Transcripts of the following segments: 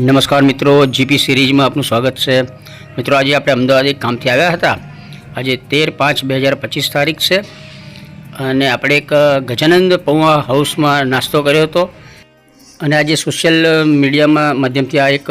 નમસ્કાર મિત્રો, જીપી સિરીઝમાં આપનું સ્વાગત છે. મિત્રો, આજે આપણે અમદાવાદ એક કામથી આવ્યા હતા. આજે તેર પાંચ બે હજાર પચીસ તારીખ છે અને આપણે એક ગજાનંદ પૌવા હાઉસમાં નાસ્તો કર્યો હતો. અને આજે સોશિયલ મીડિયામાં માધ્યમથી આ એક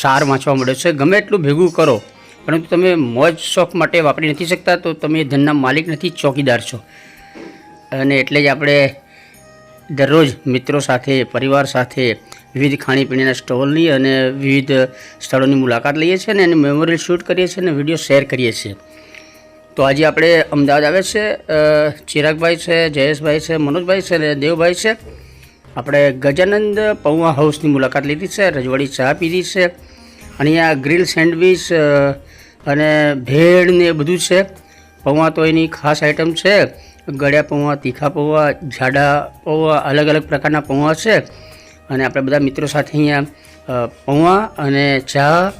સાર વાંચવા મળ્યો છે. ગમે એટલું ભેગું કરો, પરંતુ તમે મોજ શોખ માટે વાપરી નથી શકતા, તો તમે ધનના માલિક નથી, ચોકીદાર છો. અને એટલે જ આપણે દરરોજ મિત્રો સાથે, પરિવાર સાથે વિવિધ ખાણીપીણીના સ્ટોલની અને વિવિધ સ્થળોની મુલાકાત લઈએ છીએ અને એને મેમોરિયલ શૂટ કરીએ છીએ અને વીડિયો શેર કરીએ છીએ. તો આજે આપણે અમદાવાદ આવે છે ચિરાગભાઈ છે, જયેશભાઈ છે, મનોજભાઈ છે અને દેવભાઈ છે. આપણે ગજાનંદ પૌવા હાઉસની મુલાકાત લીધી છે, રજવાડી ચા પીધી છે અહીંયા ગ્રીલ સેન્ડવિચ અને ભેળ ને એ બધું છે. પૌવા તો એની ખાસ આઈટમ છે. ગળ્યા પૌવા, તીખા પૌવા, જાડા પૌવા, અલગ અલગ પ્રકારના પૌવા છે. અને આપણે બધા મિત્રો સાથે અહીંયા પૌવા અને ચા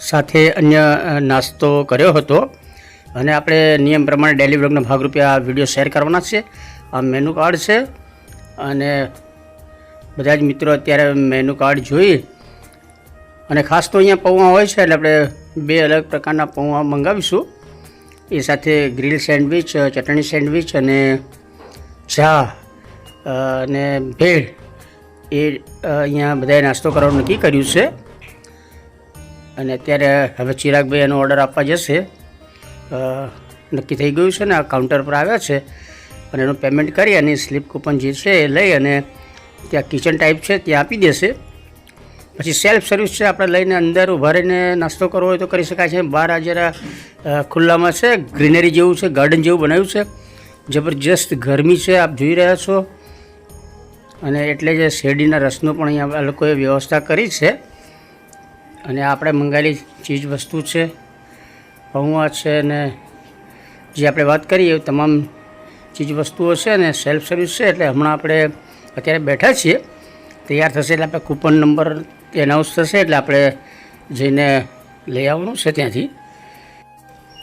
સાથે અન્ય નાસ્તો કર્યો હતો. અને આપણે નિયમ પ્રમાણે ડેલી વ્લોગના ભાગરૂપે આ વીડિયો શેર કરવાના છે. આ મેનુ કાર્ડ છે. અને બધા જ મિત્રો અત્યારે મેનુ કાર્ડ જોઈ. અને ખાસ તો અહીંયા પૌવા હોય છે, એટલે આપણે બે અલગ પ્રકારના પૌવા મંગાવીશું. એ સાથે ગ્રીલ સેન્ડવિચ ચટણી સેન્ડવિચ અને ચા અને ભેળ એ અહીંયા બધાએ નાસ્તો કરવાનું નક્કી કર્યું છે. અને અત્યારે હવે ચિરાગભાઈ એનો ઓર્ડર આપવા જશે. નક્કી થઈ ગયું છે ને આ કાઉન્ટર પર આવ્યા છે. અને એનું પેમેન્ટ કરી અને સ્લીપ કૂપન જે છે એ લઈ અને ત્યાં કિચન ટાઈપ છે ત્યાં આપી દેશે. પછી સેલ્ફ સર્વિસ છે, આપણે લઈને અંદર ઊભા રહીને નાસ્તો કરવો હોય તો કરી શકાય છે. બહાર આ જરા ખુલ્લામાં છે, ગ્રીનરી જેવું છે, ગાર્ડન જેવું બનાવ્યું છે. જબરજસ્ત ગરમી છે, આપ જોઈ રહ્યા છો. અને એટલે જે શેરડીના રસનો પણ અહીંયા આ લોકોએ વ્યવસ્થા કરી છે. અને આપણે મંગાવેલી ચીજ વસ્તુ છે, પૌવા છે અને જે આપણે વાત કરીએ તમામ ચીજ વસ્તુઓ છે અને સેલ્ફ સર્વિસ છે. એટલે હમણાં આપણે અત્યારે બેઠા છીએ. તૈયાર થશે એટલે આપણે કૂપન નંબર એનાઉન્સ થશે એટલે આપણે જઈને લઈ આવવાનું છે ત્યાંથી.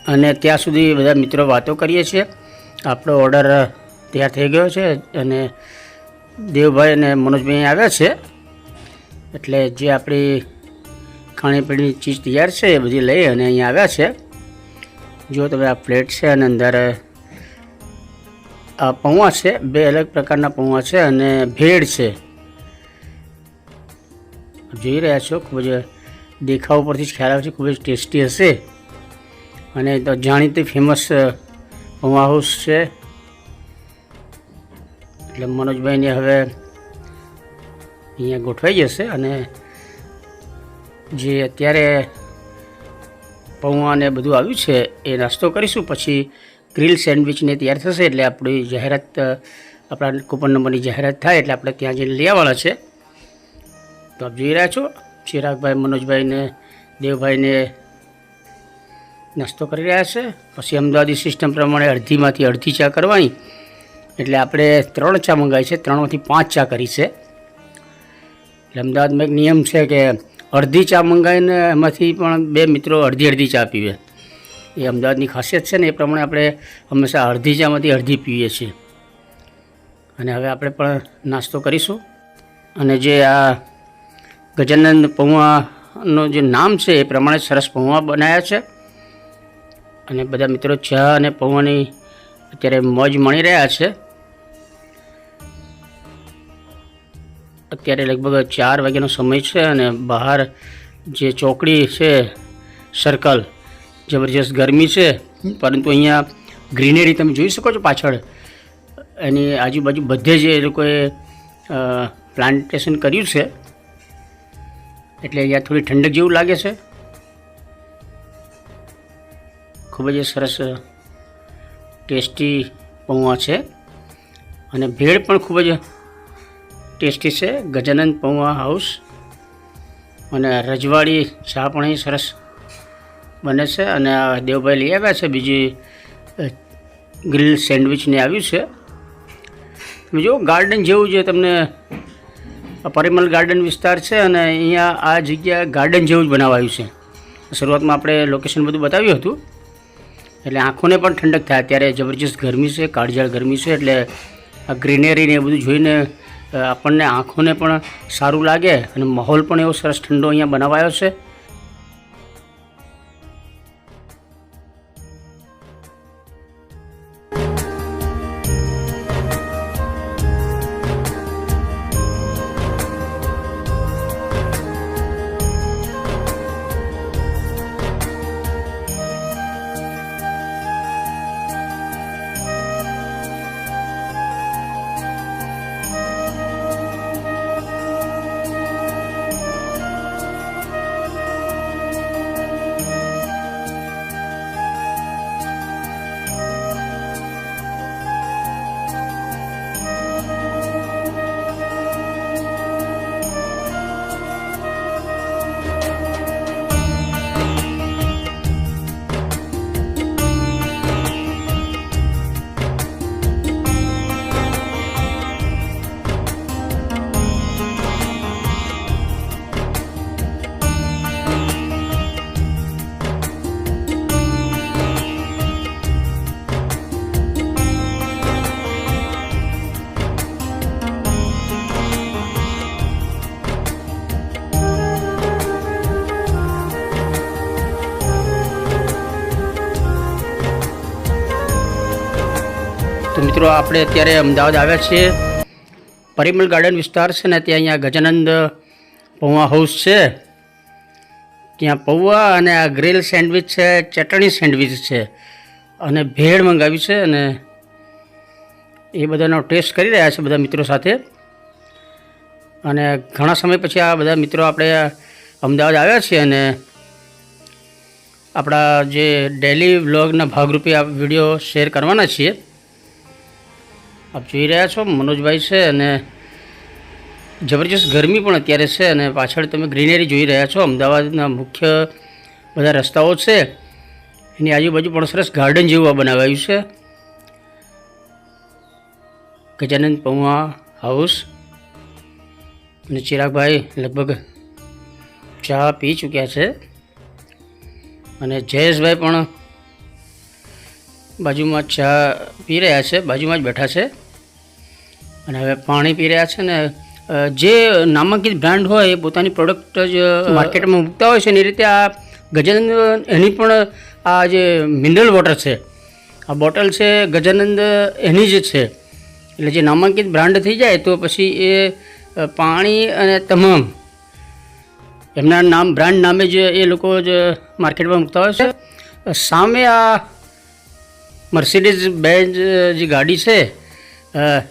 અને ત્યાં સુધી બધા મિત્રો વાતો કરીએ છીએ. આપણો ઓર્ડર તૈયાર થઈ ગયો છે અને દેવભાઈ અને મનોજભાઈ આવ્યા છે. એટલે જે આપણી ખાણીપીણીની ચીજ તૈયાર છે એ બધી લઈ અને અહીંયા આવ્યા છે. જો તમે આ પ્લેટ છે અને અંદર આ પૌવા છે, બે અલગ પ્રકારના પૌવા છે અને ભેળ છે. જોઈ રહ્યા છો, ખૂબ જ દેખાવ પરથી જ ખ્યાલ આવે છે, ખૂબ જ ટેસ્ટી હશે. અને તો જાણીતી ફેમસ પૌવા હાઉસ છે. એટલે મનોજભાઈને હવે અહીંયા ગોઠવાઈ જશે અને જે અત્યારે પૌવા ને બધું આવ્યું છે એ નાસ્તો કરીશું. પછી ગ્રીલ સેન્ડવિચને તૈયાર થશે એટલે આપણી જાહેરાત આપણા કૂપન નંબરની જાહેરાત થાય એટલે આપણે ત્યાં જઈને લઈ આવવાના છે. તો આપ જોઈ રહ્યા છો ચિરાગભાઈ, મનોજભાઈને, દેવભાઈને નાસ્તો કરી રહ્યા છે. પછી અમદાવાદી સિસ્ટમ પ્રમાણે અડધીમાંથી અડધી ચા કરવાની. એટલે આપણે ત્રણ ચા મંગાવી છે. ત્રણમાંથી પાંચ ચા કરી છે. એટલે અમદાવાદમાં એક નિયમ છે કે અડધી ચા મંગાવીને એમાંથી પણ બે મિત્રો અડધી અડધી ચા પીવે. એ અમદાવાદની ખાસિયત છે ને, એ પ્રમાણે આપણે હંમેશા અડધી ચામાંથી અડધી પીએ છીએ. અને હવે આપણે પણ નાસ્તો કરીશું. અને જે આ ગજાનંદ પૌવાનું જે નામ છે, એ પ્રમાણે સરસ પૌવા બનાવ્યા છે. અને બધા મિત્રો ચા અને પૌવાની અત્યારે મોજ મળી રહ્યા છે. અત્યારે લગભગ ચાર વાગ્યાનો સમય છે અને બહાર જે ચોકડી છે સર્કલ જબરજસ્ત ગરમી છે, પરંતુ અહીંયા ગ્રીનરી તમે જોઈ શકો છો પાછળ. એની આજુબાજુ બધે જ એ લોકોએ પ્લાન્ટેશન કર્યું છે. એટલે અહીંયા થોડી ઠંડક જેવું લાગે છે. ખૂબ જ સરસ ટેસ્ટી પૌવા છે. અને ભેળ પણ ખૂબ જ ટેસ્ટી છે. ગજાનંદ પૌવા હાઉસ. અને રજવાડી ચા પણ અહીં સરસ બને છે. અને આ દેવભાઈ લઈ આવ્યા છે. બીજી ગ્રીલ સેન્ડવિચને આવ્યું છે. તમે જુઓ, ગાર્ડન જેવું છે તમને પરિમલ ગાર્ડન વિસ્તાર છે અને અહીંયા આ જગ્યા ગાર્ડન જેવું જ બનાવાયું છે. શરૂઆતમાં આપણે લોકેશન બધું બતાવ્યું હતું. એટલે આંખોને પણ ઠંડક થાય. અત્યારે જબરજસ્ત ગરમી છે, કાળઝાળ ગરમી છે, એટલે આ ગ્રીનરી ને એ બધું જોઈને આપણને આંખોને પણ સારું લાગે અને માહોલ પણ એવો સરસ ઠંડો અહીંયા બનાવાયો છે. તો મિત્રો આપણે અત્યારે અમદાવાદ આવ્યા છીએ. પરિમલ ગાર્ડન વિસ્તાર છે ને ત્યાં અહીંયા ગજાનંદ પૌવા હાઉસ છે. ત્યાં પૌવા અને આ ગ્રીલ સેન્ડવિચ છે, ચટણી સેન્ડવિચ છે અને ભેળ મંગાવી છે અને એ બધાનો ટેસ્ટ કરી રહ્યા છે બધા મિત્રો સાથે. અને ઘણા સમય પછી આ બધા મિત્રો આપણે અમદાવાદ આવ્યા છીએ અને આપણા જે ડેલી વ્લોગના ભાગરૂપે આ વીડિયો શેર કરવાના છીએ. આપ જોઈ રહ્યા છો, મનોજભાઈ છે અને જબરજસ્ત ગરમી પણ અત્યારે છે અને પાછળ તમે ગ્રીનરી જોઈ રહ્યા છો. અમદાવાદના મુખ્ય બધા રસ્તાઓ છે. એની આજુબાજુ પણ સરસ ગાર્ડન જેવું આ બનાવાયું છે. ગજાનંદ પૌવા હાઉસ અને ચિરાગભાઈ લગભગ ચા પી ચૂક્યા છે. અને જયેશભાઈ પણ બાજુમાં ચા પી રહ્યા છે, બાજુમાં જ બેઠા છે. અને હવે પાણી પી રહ્યા છે ને જે નામાંકિત બ્રાન્ડ હોય એ પોતાની પ્રોડક્ટ જ માર્કેટમાં મૂકતા હોય છે ને એ રીતે આ ગજાનંદ એની પણ આ જે મિનરલ વોટર છે, આ બોટલ છે ગજાનંદ એની જ છે. એટલે જે નામાંકિત બ્રાન્ડ થઈ જાય તો પછી એ પાણી અને તમામ એમના નામ, બ્રાન્ડ નામે જ એ લોકો જ માર્કેટમાં મૂકતા હોય છે. સામે આ મર્સિડીઝ બેન્ઝ જે ગાડી છે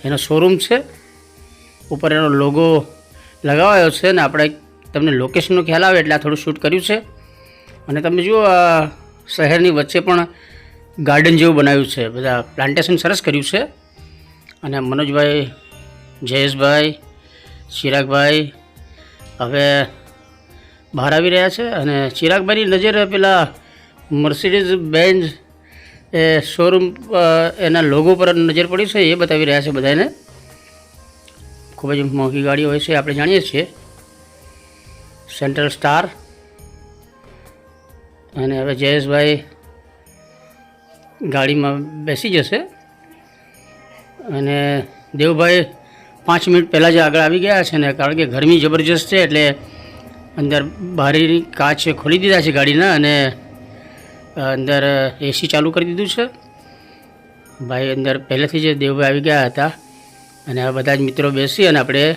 એનો શોરૂમ છે. ઉપર એનો લોગો લગાવાયો છે ને આપણે તમને લોકેશનનો ખ્યાલ આવે એટલે આ થોડું શૂટ કર્યું છે. અને તમે જુઓ આ શહેરની વચ્ચે પણ ગાર્ડન જેવું બનાવ્યું છે. બધા પ્લાન્ટેશન સરસ કર્યું છે. અને મનોજભાઈ, જયેશભાઈ, ચિરાગભાઈ હવે બહાર આવી રહ્યા છે. અને ચિરાગભાઈની નજર પેલા મર્સિડીઝ બેન્ઝ એ શોરૂમ એના લોગો પર નજર પડી છે, એ બતાવી રહ્યા છે બધાને. ખૂબ જ મોંઘી ગાડીઓ હોય છે, આપણે જાણીએ છીએ. સેન્ટ્રલ સ્ટાર અને હવે જયેશભાઈ ગાડીમાં બેસી જશે. અને દેવભાઈ પાંચ મિનિટ પહેલાં જ આગળ આવી ગયા છે ને, કારણ કે ગરમી જબરજસ્ત છે, એટલે અંદર બારીની કાચ ખોલી દીધા છે ગાડીના અને અંદર એસી ચાલુ કરી દીધું છે. ભાઈ અંદર પહેલેથી જ દેવભાઈ આવી ગયા હતા. અને આ બધા જ મિત્રો બેસી અને આપણે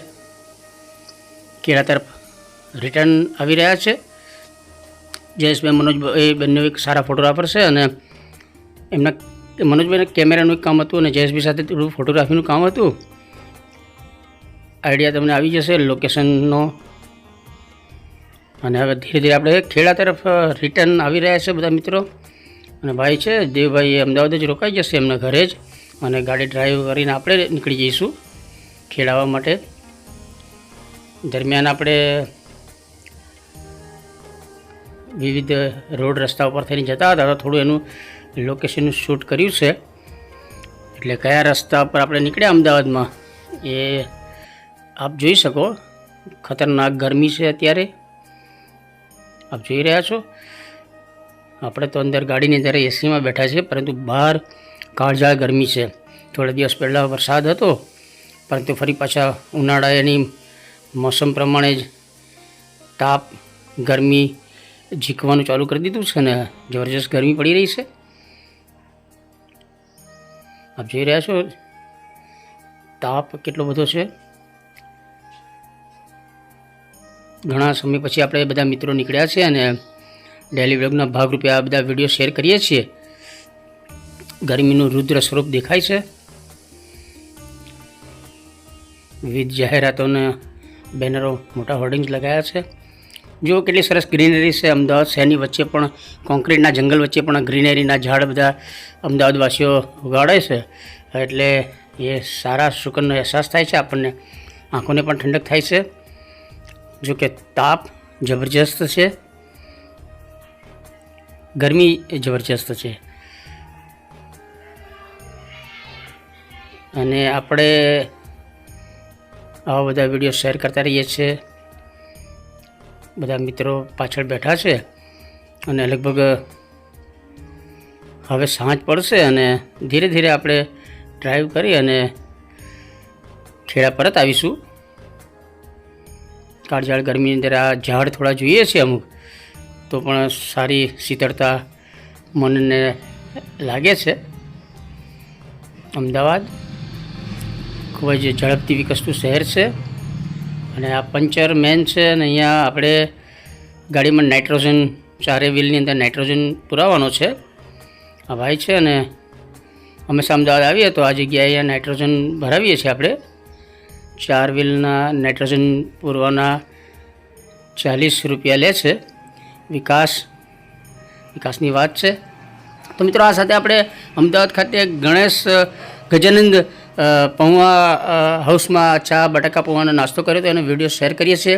કેળા તરફ રિટર્ન આવી રહ્યા છે. જયેશભાઈ, મનોજભાઈ બંને એક સારા ફોટોગ્રાફર છે અને એમના, મનોજભાઈને કેમેરાનું એક કામ હતું અને જયેશભાઈ સાથે થોડું ફોટોગ્રાફીનું કામ હતું. આઈડિયા તમને આવી જશે લોકેશનનો અને હવે ધીરે ધીરે આપણે ખેડા તરફ રિટર્ન આવી રહ્યા છે બધા મિત્રો. અને ભાઈ છે, દેવભાઈ અમદાવાદ જ રોકાઈ જશે એમના ઘરે જ. અને ગાડી ડ્રાઈવ કરીને આપણે નીકળી જઈશું ખેડાવા માટે. દરમિયાન આપણે વિવિધ રોડ રસ્તા ઉપર થઈને જતા હતા, તો થોડું એનું લોકેશનનું શૂટ કર્યું છે. એટલે કયા રસ્તા પર આપણે નીકળ્યા અમદાવાદમાં એ આપ જોઈ શકો. ખતરનાક ગરમી છે અત્યારે. આપ જોઈ રહ્યા છો? આપણે તો અંદર ગાડીની અંદર એસીમાં બેઠા છે પરંતુ બહાર કાળઝાળ ગરમી છે. થોડા દિવસ પહેલાં વરસાદ હતો, પરંતુ ફરી પાછા ઉનાળાની મોસમ પ્રમાણે જ તાપ, ગરમી ઝીકવાનું ચાલુ કરી દીધું છે ને જબરજસ્ત ગરમી પડી રહી છે. આપ જોઈ રહ્યા છો? તાપ કેટલો બધો છે? ઘણા સમય પછી આપણે બધા મિત્રો નીકળ્યા છે અને ડેલી વ્લોગના ભાગરૂપે આ બધા વીડિયો શેર કરીએ છીએ. ગરમીનું રુદ્ર સ્વરૂપ દેખાય છે. વિવિધ જાહેરાતોના બેનરો મોટા હોર્ડિંગ્સ લગાવ્યા છે. જુઓ કેટલી સરસ ગ્રીનરી છે અમદાવાદ શહેરની વચ્ચે પણ, કોન્ક્રીટના જંગલ વચ્ચે પણ, ગ્રીનરીના ઝાડ બધા અમદાવાદવાસીઓ ઉગાડે છે. એટલે એ સારા સુકનનો અહેસાસ થાય છે આપણને. આંખોને પણ ઠંડક થાય છે. જો કે તાપ જબરજસ્ત છે, ગરમી જબરજસ્ત છે. અને આપણે આવા બધા વીડિયો શેર કરતા રહીએ છીએ. બધા મિત્રો પાછળ બેઠા છે અને લગભગ હવે સાંજ પડશે અને ધીરે ધીરે આપણે ડ્રાઈવ કરી અને ખેડા પરત આવીશું. કાળઝાળ ગરમીની અંદર આ ઝાડ થોડા જોઈએ છે અમુક. તો પણ સારી શીતળતા મનને લાગે છે. અમદાવાદ ખૂબ જ ઝડપથી વિકસતું શહેર છે. અને આ પંચર મેન છે અને અહીંયા આપણે ગાડીમાં નાઇટ્રોજન, ચારે વ્હીલની અંદર નાઇટ્રોજન પુરાવાનો છે. આ ભાઈ છે અને હંમેશા અમદાવાદ આવીએ તો આ જગ્યાએ અહીંયા નાઇટ્રોજન ભરાવીએ છીએ આપણે. ચાર વ્હીલના નાઇટ્રોજન પૂરવાના ચાલીસ રૂપિયા લે છે. વિકાસ, વિકાસની વાત છે. તો મિત્રો આ સાથે આપણે અમદાવાદ ખાતે ગણેશ, ગજાનંદ પૌવા હાઉસમાં ચા, બટાકા પૌવાનો નાસ્તો કર્યો હતો. એનો વીડિયો શેર કરીએ છીએ.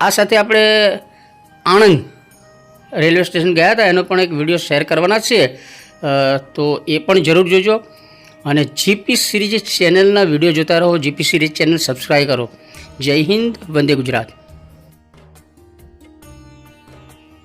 આ સાથે આપણે આણંદ રેલવે સ્ટેશન ગયા હતા. એનો પણ એક વીડિયો શેર કરવાના છીએ. તો એ પણ જરૂર જોજો. અને જીપી સિરીઝ ચેનલના વીડિયો જોતા રહો. જીપી સિરીઝ ચેનલ સબસ્ક્રાઈબ કરો. જય હિન્દ, વંદે ગુજરાત.